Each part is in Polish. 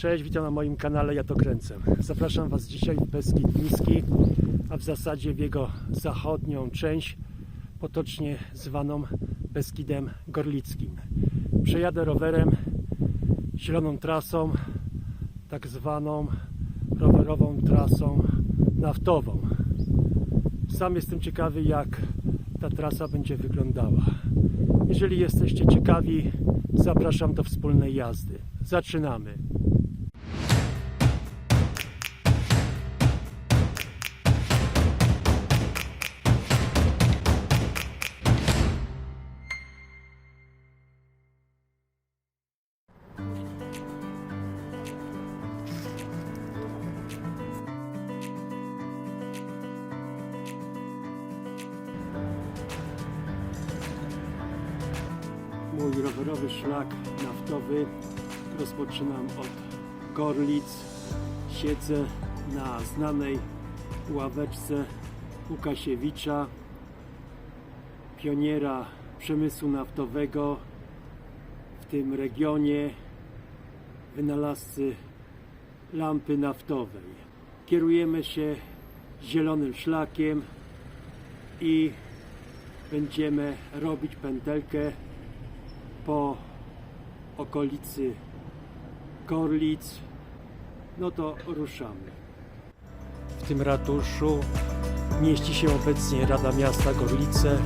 Cześć, witam na moim kanale Ja to kręcę. Zapraszam Was dzisiaj w Beskid Niski, a w zasadzie w jego zachodnią część, potocznie zwaną Beskidem Gorlickim. Przejadę rowerem zieloną trasą, tak zwaną rowerową trasą naftową. Sam jestem ciekawy, jak ta trasa będzie wyglądała. Jeżeli jesteście ciekawi, zapraszam do wspólnej jazdy. Zaczynamy. Rowerowy szlak naftowy rozpoczynam od Gorlic. Siedzę na znanej ławeczce Łukasiewicza, pioniera przemysłu naftowego w tym regionie, wynalazcy lampy naftowej. Kierujemy się zielonym szlakiem i będziemy robić pętelkę po okolicy Gorlic, no to ruszamy. W tym ratuszu mieści się obecnie Rada Miasta Gorlice.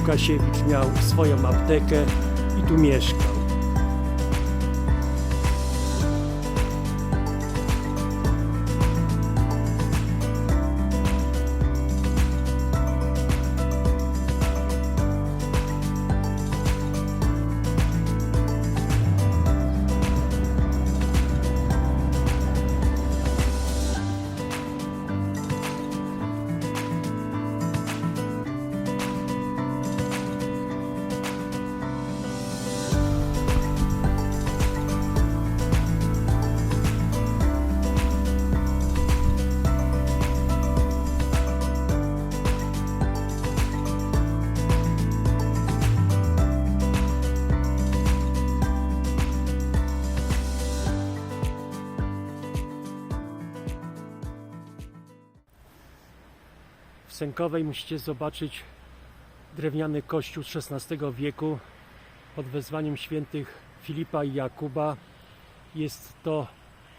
Łukasiewicz miał swoją aptekę i tu mieszkał. Sękowej musicie zobaczyć drewniany kościół z XVI wieku pod wezwaniem świętych Filipa i Jakuba. Jest to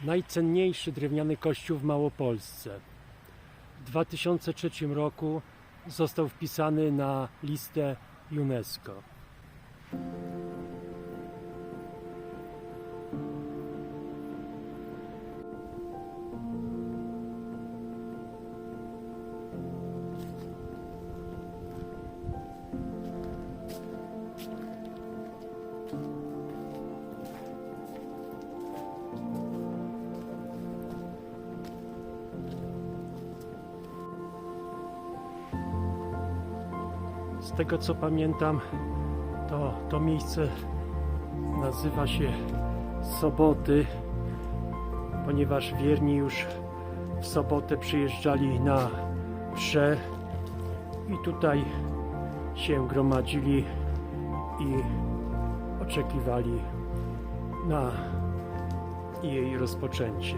najcenniejszy drewniany kościół w Małopolsce. W 2003 roku został wpisany na listę UNESCO. Z tego co pamiętam, to to miejsce nazywa się Soboty, ponieważ wierni już w sobotę przyjeżdżali na msze i tutaj się gromadzili i oczekiwali na jej rozpoczęcie.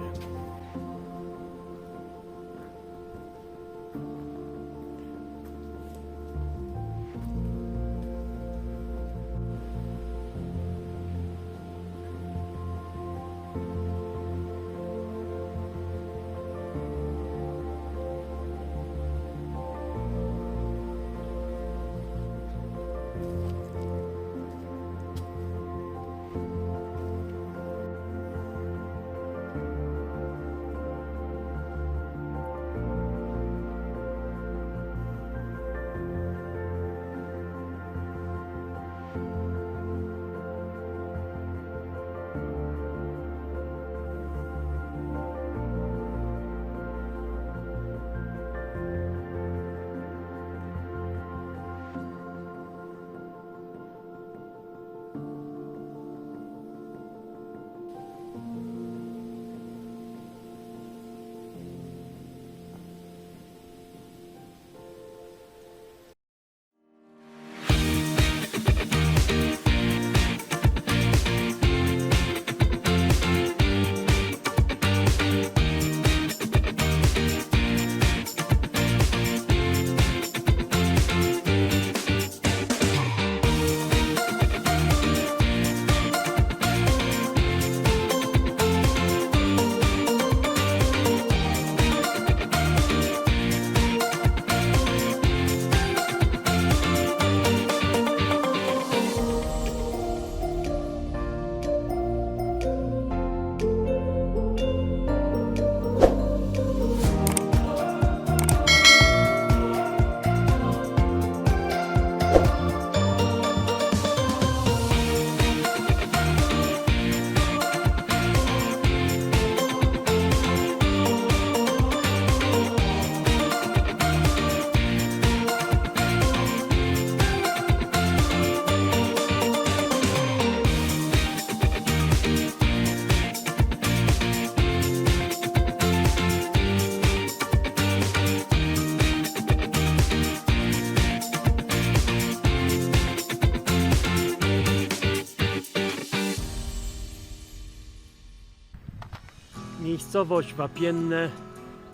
Miejscowość Wapienne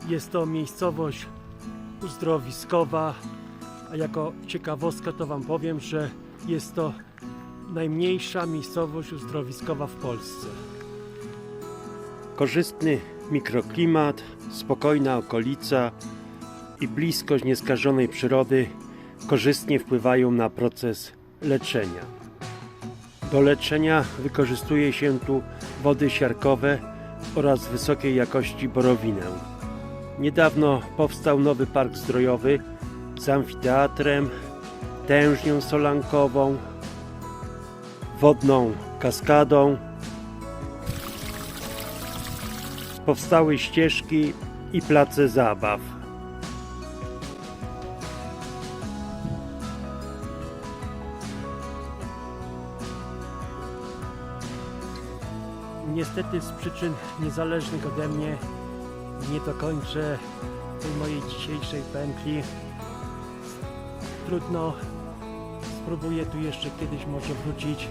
jest to miejscowość uzdrowiskowa, a jako ciekawostkę to Wam powiem, że jest to najmniejsza miejscowość uzdrowiskowa w Polsce. Korzystny mikroklimat, spokojna okolica i bliskość nieskażonej przyrody korzystnie wpływają na proces leczenia. Do leczenia wykorzystuje się tu wody siarkowe oraz wysokiej jakości borowinę. Niedawno powstał nowy park zdrojowy z amfiteatrem, tężnią solankową, wodną kaskadą. Powstały ścieżki i place zabaw. Niestety z przyczyn niezależnych ode mnie nie dokończę tej mojej dzisiejszej pętli. Trudno, spróbuję tu jeszcze kiedyś może wrócić.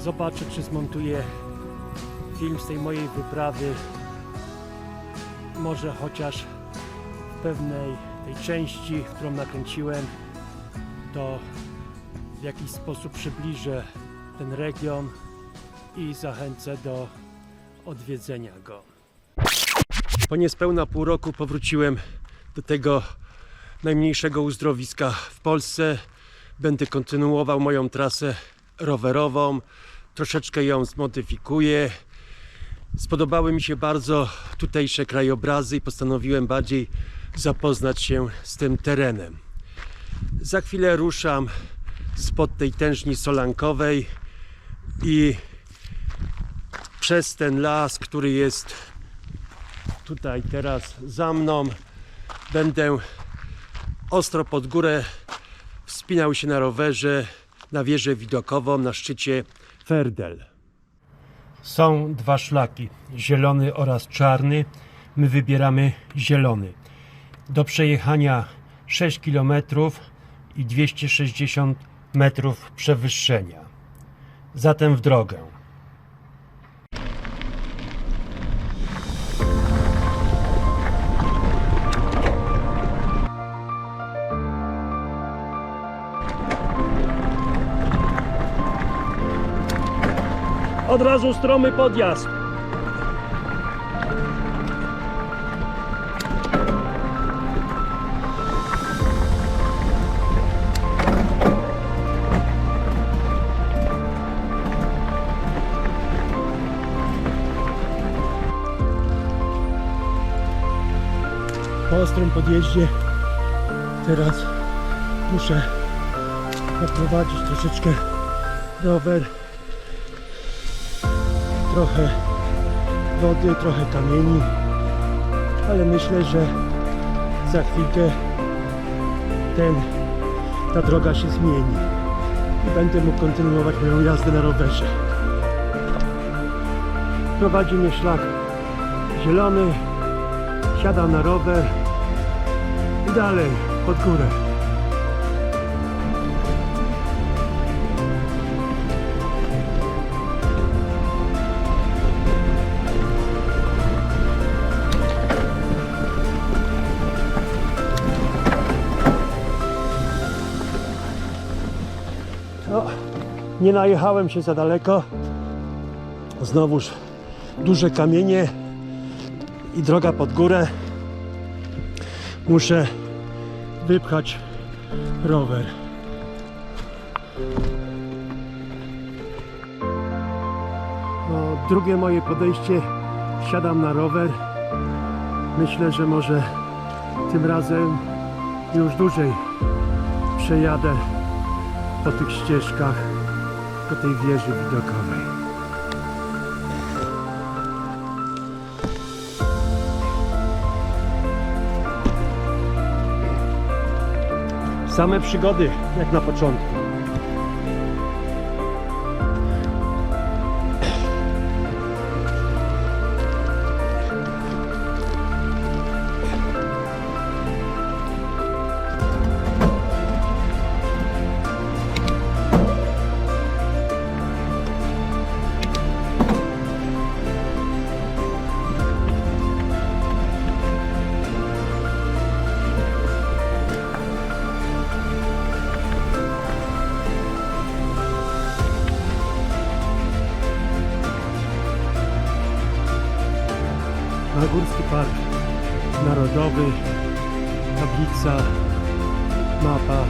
Zobaczę, czy zmontuję film z tej mojej wyprawy. Może chociaż w pewnej tej części, którą nakręciłem, to w jakiś sposób przybliżę ten region i zachęcę do odwiedzenia go. Po niespełna pół roku powróciłem do tego najmniejszego uzdrowiska w Polsce. Będę kontynuował moją trasę rowerową. Troszeczkę ją zmodyfikuję. Spodobały mi się bardzo tutejsze krajobrazy i postanowiłem bardziej zapoznać się z tym terenem. Za chwilę ruszam spod tej tężni solankowej i przez ten las, który jest tutaj teraz za mną, będę ostro pod górę wspinał się na rowerze na wieżę widokową na szczycie Ferdel. Są dwa szlaki, zielony oraz czarny. My wybieramy zielony. Do przejechania 6 km i 260 metrów przewyższenia. Zatem w drogę. Od razu stromy podjazd. Po ostrym podjeździe teraz muszę poprowadzić troszeczkę rower trochę wody, trochę kamieni, ale myślę, że za chwilkę ten, ta droga się zmieni i będę mógł kontynuować moją jazdę na rowerze. Prowadzi mnie szlak zielony, siadam na rower i dalej pod górę. Nie najechałem się za daleko. Znowuż duże kamienie i droga pod górę. Muszę wypchać rower. No, drugie moje podejście. Siadam na rower. Myślę, że może tym razem już dłużej przejadę po tych ścieżkach do tej wieży widokowej. Same przygody, jak na początku. Nagórski Park Narodowy, tablica, mapa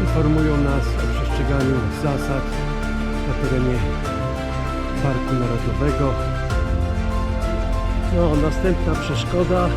informują nas o przestrzeganiu zasad na terenie Parku Narodowego. No, następna przeszkoda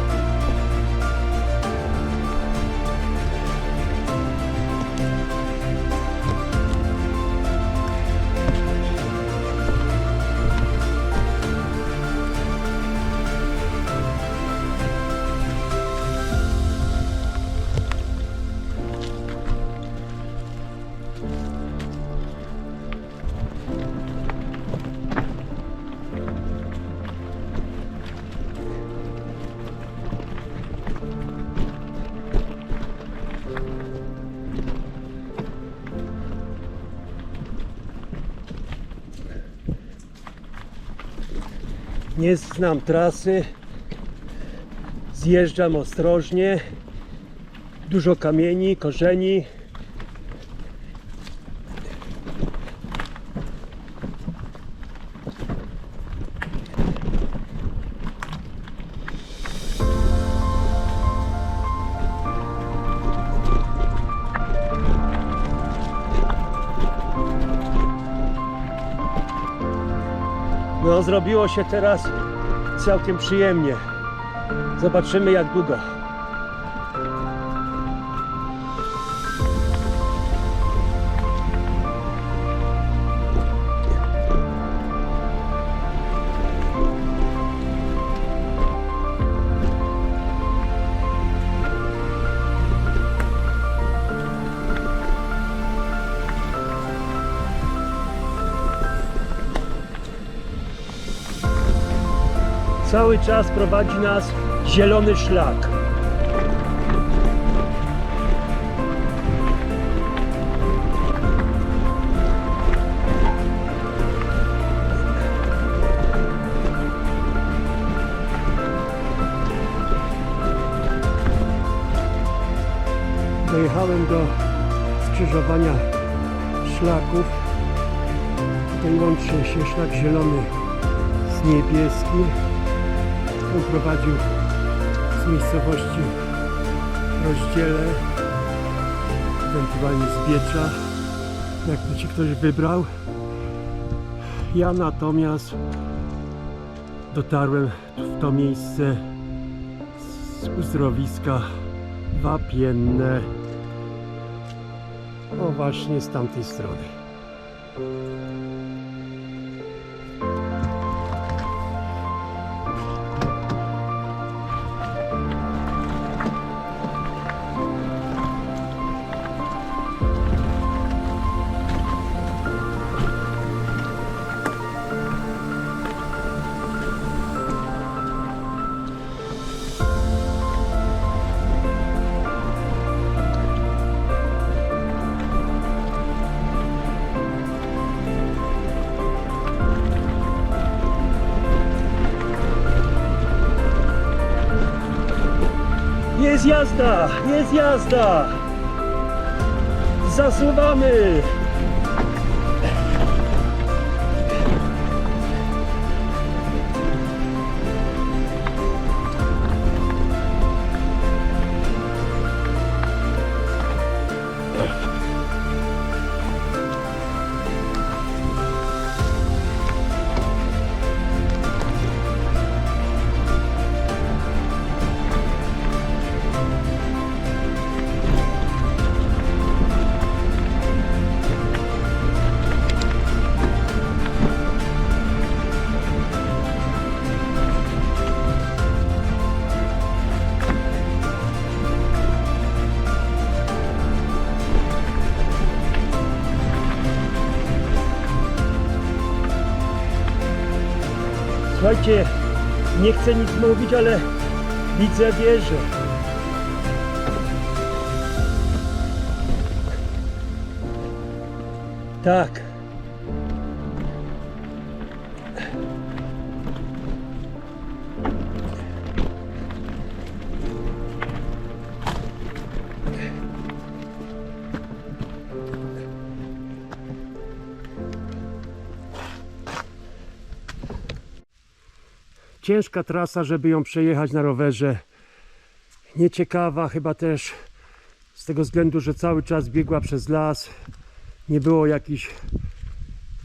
Nie znam trasy. Zjeżdżam ostrożnie. Dużo kamieni, korzeni. Zrobiło się teraz całkiem przyjemnie. Zobaczymy jak długo. Cały czas prowadzi nas zielony szlak. Dojechałem do skrzyżowania szlaków. Tutaj łączy się szlak zielony z niebieskim. On prowadził z miejscowości rozdziele, ewentualnie z Biecza, jak to ci ktoś wybrał. Ja natomiast dotarłem w to miejsce z uzdrowiska wapienne. O właśnie z tamtej strony. Jest jazda! Jest jazda! Zasuwamy! Nie chcę nic mówić, ale widzę wieżę. Tak. Ciężka trasa, żeby ją przejechać na rowerze. Nieciekawa chyba też z tego względu, że cały czas biegła przez las. Nie było jakichś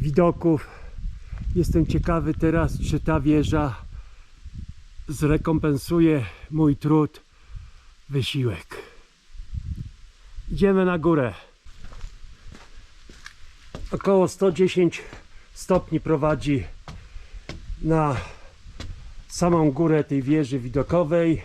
widoków. Jestem ciekawy teraz, czy ta wieża zrekompensuje mój trud, wysiłek. Idziemy na górę. Około 110 stopni prowadzi na samą górę tej wieży widokowej.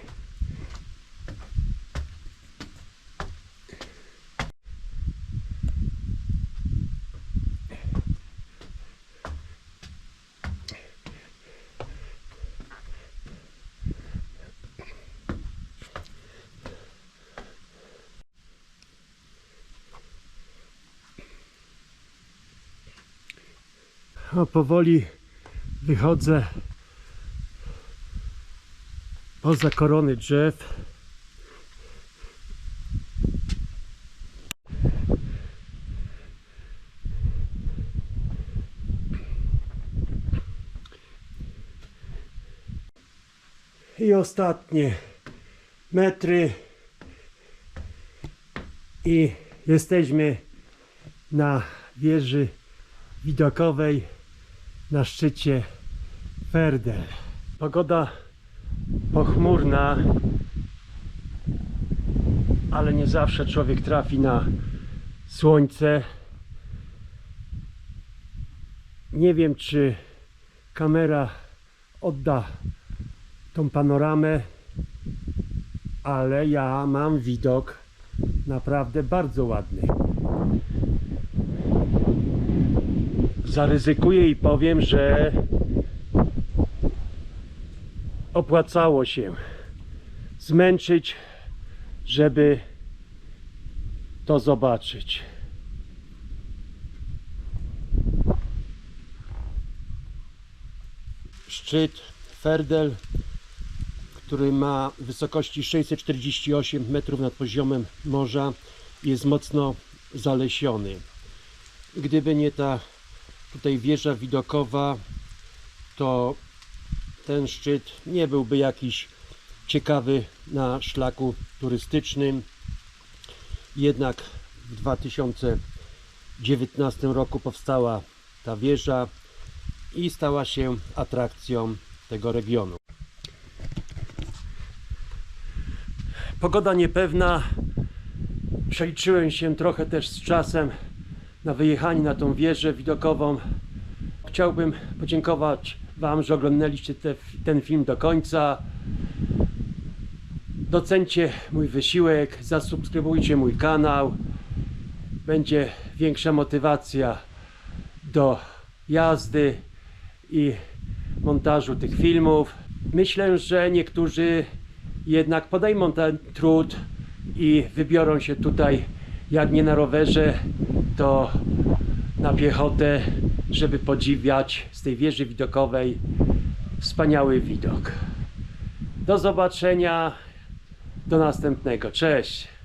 A powoli wychodzę poza korony drzew. I ostatnie metry i jesteśmy na wieży widokowej na szczycie Ferdel. Pogoda pochmurna, ale nie zawsze człowiek trafi na słońce. Nie wiem, czy kamera odda tą panoramę, ale ja mam widok naprawdę bardzo ładny. zaryzykuję i powiem, że opłacało się zmęczyć, żeby to zobaczyć. Szczyt Ferdel, który ma wysokości 648 metrów nad poziomem morza, jest mocno zalesiony. Gdyby nie ta tutaj wieża widokowa, to ten szczyt nie byłby jakiś ciekawy na szlaku turystycznym. Jednak w 2019 roku powstała ta wieża i stała się atrakcją tego regionu. Pogoda niepewna. Przeliczyłem się trochę też z czasem na wyjechanie na tą wieżę widokową. Chciałbym podziękować Wam, że oglądaliście te, ten film do końca. Docencie mój wysiłek, zasubskrybujcie mój kanał. Będzie większa motywacja do jazdy i montażu tych filmów. Myślę, że niektórzy jednak podejmą ten trud i wybiorą się tutaj, jak nie na rowerze, to na piechotę, żeby podziwiać z tej wieży widokowej wspaniały widok. Do zobaczenia, do następnego. Cześć!